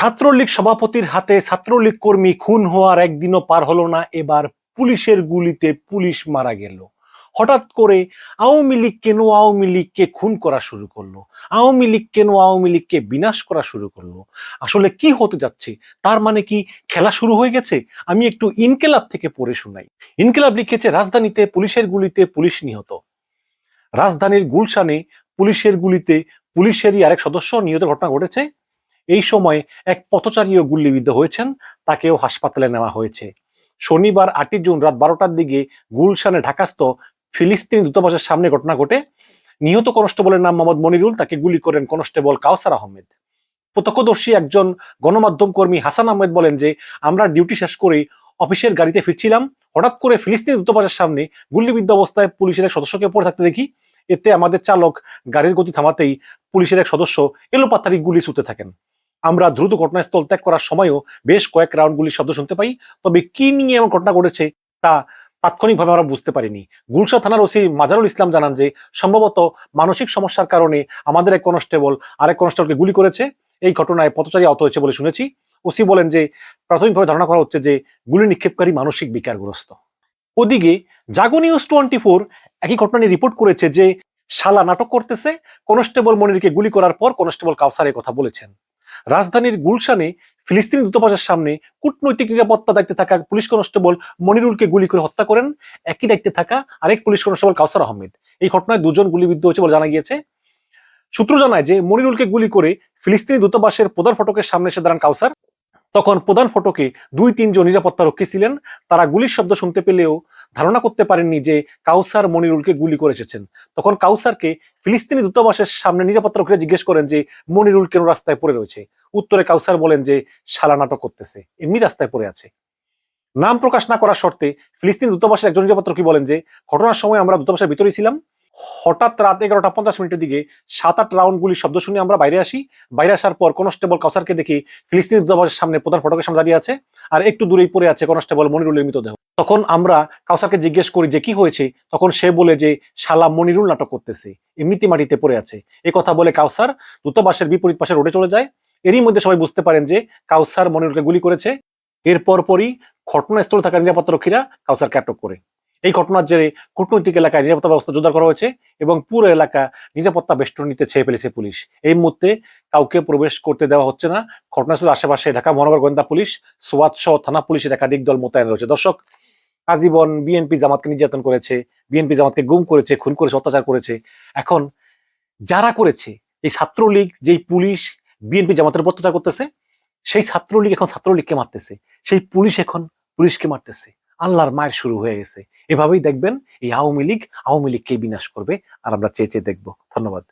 ছাত্রলীগ সভাপতির হাতে ছাত্রলীগ কর্মী খুন হওয়ার একদিনও পার হলো না, এবার পুলিশের গুলিতে পুলিশ মারা গেল। হঠাৎ করে আওয়ামী লীগ কেন আওয়ামী লীগকে খুন করা শুরু করল? আওয়ামী লীগ কেন আওয়ামী লীগকে বিনাশ করা শুরু করল? আসলে কি হতে যাচ্ছে? তার মানে কি খেলা শুরু হয়ে গেছে? আমি একটু ইনকেলাব থেকে পড়ে শোনাই। ইনকেলাব লিখেছে, রাজধানীতে পুলিশের গুলিতে পুলিশ নিহত। রাজধানীর গুলশানে পুলিশের গুলিতে পুলিশেরই আরেক সদস্য নিহত ঘটনা ঘটেছে। এই সময় এক পথচারীও গুল্লিবিদ্ধ হয়েছেন, তাকেও হাসপাতালে নেওয়া হয়েছে। শনিবার আটই জুন রাত বারোটার দিকে গুলশানে ঢাকাস্থ ফিলিস্তিনি দূতাবাসের সামনে ঘটনা ঘটে। নিহত কনস্টেবলের নাম মোহাম্মদ মনিরুল, তাকে গুলি করেন কনস্টেবল কাউসার আহমেদ। প্রত্যক্ষদর্শী একজন গণমাধ্যম কর্মী হাসান আহমেদ বলেন যে, আমরা ডিউটি শেষ করে অফিসের গাড়িতে ফিরছিলাম। হঠাৎ করে ফিলিস্তিনি দূতাবাসের সামনে গুল্লিবিদ্ধ অবস্থায় পুলিশের এক সদস্যকে পড়ে থাকতে দেখি। এতে আমাদের চালক গাড়ির গতি থামাতেই পুলিশের এক সদস্য এলোপাতারি গুলি ছুটতে থাকেন। আমরা দ্রুত ঘটনাস্থল ত্যাগ করার সময়ও বেশ কয়েক রাউন্ড শব্দ শুনতে পাই, তবে কি নিয়ে এমন ঘটনা ঘটেছে তা তাৎক্ষণিকভাবে আমরা বুঝতে পারিনি। গুলশা থানার ওসি মাজারুল ইসলাম জানান যে, সম্ভবত মানসিক সমস্যার কারণে আমাদের এক কনস্টেবল আরেক কনস্টেবলকে গুলি করেছে। এই ঘটনায় পথচারী আহত হয়েছে বলে শুনেছি। ওসি বলেন যে, প্রাথমিকভাবে ধারণা করা হচ্ছে যে, গুলি নিক্ষেপকারী মানসিক বিকারগ্রস্ত। ওদিকে জাগো নিউজ টোয়েন্টি ফোর একই ঘটনা নিয়ে রিপোর্ট করেছে যে, শালা নাটক করতেছে, কনস্টেবল মনিরকে গুলি করার পর কনস্টেবল কাউসার কথা বলেছেন। রাজধানীর গুলশানে ফিলিস্তিনি দূতাবাসের সামনে কূটনৈতিক নিরাপত্তা দায়িত্বে থাকা পুলিশ কনস্টেবল মনিরুলকে গুলি করে হত্যা করেন। একই দায়িত্বে থাকা আরেক পুলিশ কনস্টেবল কাউসার আহমেদ। এই ঘটনায় দুজন গুলিবিদ্ধ হয়েছে বলে জানা গিয়েছে। সূত্র জানায় যে মনিরুলকে গুলি করে ফিলিস্তিনি দূতাবাসের প্রধান ফটকের সামনে এসে দাঁড়ান কাউসার। তখন প্রধান ফটকে দুই তিনজন নিরাপত্তা রক্ষী ছিলেন। তারা গুলির শব্দ শুনতে পেলেও ধারণা করতে পারেননি যে কাউসার মনিরুলকে গুলি করে এসেছেন। তখন কাউসারকে ফিলিস্তিনি দূতাবাসের সামনে নিরাপত্তা রক্ষীরা জিজ্ঞেস করেন যে, মনিরুল কেন রাস্তায় পড়ে রয়েছে? উত্তরে কাউসার বলেন যে, শালা নাটক করতেছে। এমনি রাস্তায় পড়ে আছে। নাম প্রকাশ না করার শর্তে ফিলিস্তিন দূতাবাসের একজন নিরাপত্তা রক্ষী বলেন যে, ঘটনার সময় আমরা দূতাবাসের ভিতরেই ছিলাম। হঠাৎ রাত এগারোটা পঞ্চাশ মিনিটের দিকে সাত আট রাউন্ড গুলি শব্দ শুনে আমরা বাইরে আসি। বাইরে আসার পর কনস্টেবল কাউসারকে দেখি ফিলিস্তিনি দূতাবাসের সামনে প্রধান ফটকের সামনে দাঁড়িয়ে আছে। আর একটু দূরেই পড়ে আছে কনস্টেবল মনিরুলের মৃতদেহ। তখন আমরা কাউসারকে জিজ্ঞেস করি যে, কি হয়েছে? তখন সে বলে যে, শালা মনিরুল নাটক করতেছে। এমনিতে মাটিতে পড়ে আছে। এ কথা বলে কাউসার দূতাবাসের বিপরীত পাশে রোডে চলে যায়। এরই মধ্যে সবাই বুঝতে পারেন যে, কাউসার মনিরুলকে গুলি করেছে। এর পরপরই ঘটনাস্থলে থাকা নিরাপত্তা রক্ষীরা কাউসারকে আটক করে। এই ঘটনার জেরে কূটনৈতিক এলাকায় নিরাপত্তা ব্যবস্থা জোরদার করা হয়েছে এবং পুরো এলাকা নিরাপত্তা বেষ্টনীতে ছেয়ে ফেলেছে পুলিশ। এই মুহূর্তে কাউকে প্রবেশ করতে দেওয়া হচ্ছে না। ঘটনাস্থলের আশেপাশে ঢাকা মহানগর গোয়েন্দা পুলিশ, সোয়াত সহ থানা পুলিশের একাধিক দল মোতায়েন রয়েছে। দর্শক আজীবন বিএনপি জামাতকে নির্যাতন করেছে, বিএনপি জামাতকে গুম করেছে, খুন করেছে, অত্যাচার করেছে। এখন যারা করেছে, এই ছাত্রলীগ, যেই পুলিশ বিএনপি জামাতের অত্যাচার করতেছে, সেই ছাত্রলীগ এখন ছাত্রলীগকে মারতেছে। সেই পুলিশ এখন পুলিশকে মারতেছে। আল্লাহর মায়ের শুরু হয়ে গেছে। এভাবেই দেখবেন এই আওয়ামী লীগ আওয়ামী লীগকেই বিনাশ করবে। আর আমরা চেয়ে চেয়ে দেখব। ধন্যবাদ।